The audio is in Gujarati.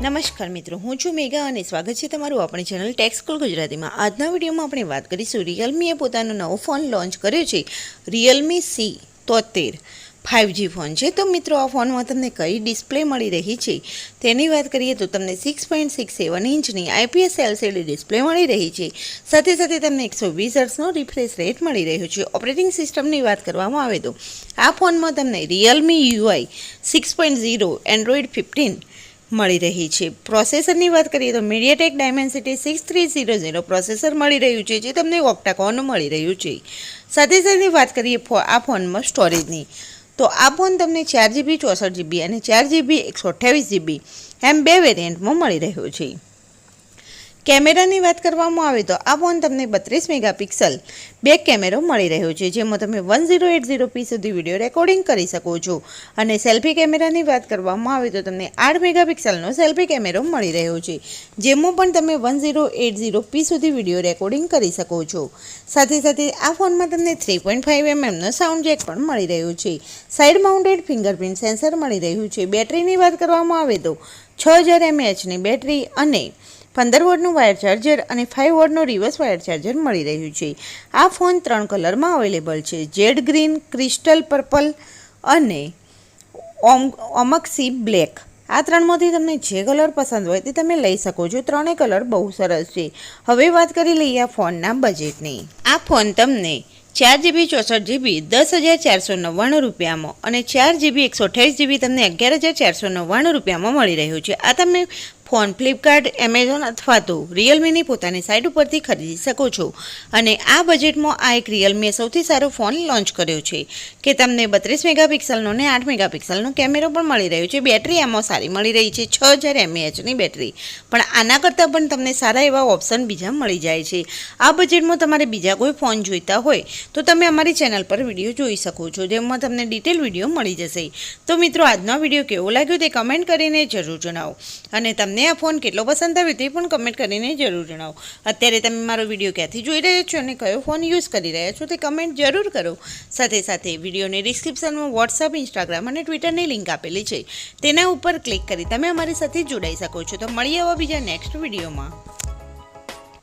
નમસ્કાર મિત્રો, હું છું મેઘા અને સ્વાગત છે તમારું આપણી ચેનલ ટેક્સ સ્કૂલ ગુજરાતીમાં. આજના વિડીયોમાં આપણે વાત કરીશું રિયલમીએ પોતાનો નવો ફોન લોન્ચ કર્યો છે, રિયલમી સી તોતેર. ફાઇવજી ફોન છે. તો મિત્રો, આ ફોનમાં તમને કઈ ડિસ્પ્લે મળી રહી છે? તેની વાત કરીએ તો તમને સિક્સ પોઈન્ટ સિક્સ સેવન ઇંચની આઈપીએસ એલસીડી ડિસ્પ્લે મળી રહી છે. સાથે સાથે તમને એકસો વીસ હર્ટ્સનો રિફ્રેશ રેટ મળી રહ્યો છે. ઓપરેટિંગ સિસ્ટમની વાત કરવામાં આવે તો, આ ફોનમાં તમને Realme UI six point zero, Android fifteen મળી રહી છે. પ્રોસેસરની વાત કરીએ તો MediaTek Dimensity six three zero zero processor મળી રહ્યું છે, જે તમને ઓક્ટાકોન મળી રહ્યું છે. સાથે સાથે વાત કરીએ ફો- આ ફોનમાં સ્ટોરેજની. તો આ ફોન તમને ચાર જીબી, ચોસઠ જીબી અને ચાર જીબી, એકસો અઠ્યાવીસ જીબી એમ બે વેરિયન્ટમાં મળી રહ્યો છે. કેમેરાની વાત કરવામાં આવે તો આ ફોન તમને બત્રીસ મેગાપિક્સલ બેક કેમેરો મળી રહ્યો છે, જેમાં તમે one zero eight zero p સુધી વીડિયો રેકોર્ડિંગ કરી શકો છો. અને સેલ્ફી કેમેરાની વાત કરવામાં આવે તો તમને આઠ મેગાપિક્સલનો સેલ્ફી કેમેરો મળી રહ્યો છે, જેમાં પણ તમે one zero eight zero p સુધી વીડિયો રેકોર્ડિંગ કરી શકો છો. સાથે સાથે આ ફોનમાં તમને થ્રી પોઈન્ટ ફાઇવ એમએમનો સાઉન્ડ જેક પણ મળી રહ્યો છે. સાઇડ માઉન્ટેડ ફિંગરપ્રિન્ટ સેન્સર મળી રહ્યું છે. બેટરીની વાત કરવામાં આવે તો છ હજાર એમએચની બેટરી અને પંદર વોટનું વાયર ચાર્જર અને ફાઇવ વોટનું રિવર્સ વાયર ચાર્જર મળી રહ્યું છે. આ ફોન ત્રણ કલરમાં અવેલેબલ છે. જેડ ગ્રીન, ક્રિસ્ટલ પર્પલ અને ઓમ, ઓમક્સી બ્લેક. આ ત્રણમાંથી તમને જે કલર પસંદ હોય તે તમે લઈ શકો છો. ત્રણેય કલર બહુ સરસ છે. હવે વાત કરી લઈએ આ ફોનના બજેટની આ ફોન તમને ચાર જીબી ચોસઠ જીબી દસ હજાર ચારસો નવ્વાણું રૂપિયામાં અને ચાર જીબી એકસો અઠ્યાવીસ જીબી તમને અગિયાર હજાર ચારસો નવ્વાણું રૂપિયામાં મળી રહ્યું છે. આ તમે ફોન, ફ્લિપકાર્ટ, એમેઝોન અથવા તો રિયલમીની પોતાની સાઇટ ઉપરથી ખરીદી શકો છો. અને આ બજેટમાં આ એક રિયલમીએ સૌથી સારો ફોન લોન્ચ કર્યો છે, કે તમને બત્રીસ મેગાપિક્સલનો ને આઠ મેગાપિક્સલનો કેમેરો પણ મળી રહ્યો છે. બેટરી આમાં સારી મળી રહી છે, છ હજાર એમએએચની બેટરી. પણ આના કરતાં પણ તમને સારા એવા ઓપ્શન બીજા મળી જાય છે. આ બજેટમાં તમારે બીજા કોઈ ફોન જોઈતા હોય, તો તમે અમારી ચેનલ પર વીડિયો જોઈ શકો છો, જેમાં તમને ડિટેલ વીડિયો મળી જશે. તો મિત્રો, આજનો વીડિયો કેવો લાગ્યો તે કમેન્ટ કરીને જરૂર જણાવો. અને તમને આ ફોન કેટલો પસંદ આવ્યો તે પણ કમેન્ટ કરીને જરૂર જણાવો. અત્યારે તમે મારો વીડિયો ક્યાંથી જોઈ રહ્યા છો અને કયો ફોન યુઝ કરી રહ્યા છો તે કમેન્ટ જરૂર કરો. સાથે સાથે વિડીયોની ડિસ્ક્રિપ્શનમાં વોટ્સઅપ ઇન્સ્ટાગ્રામ અને ટ્વિટરની લિંક આપેલી છે. તેના ઉપર ક્લિક કરી તમે અમારી સાથે જોડાઈ શકો છો. તો મળીએ આવા બીજા નેક્સ્ટ વિડીયોમાં.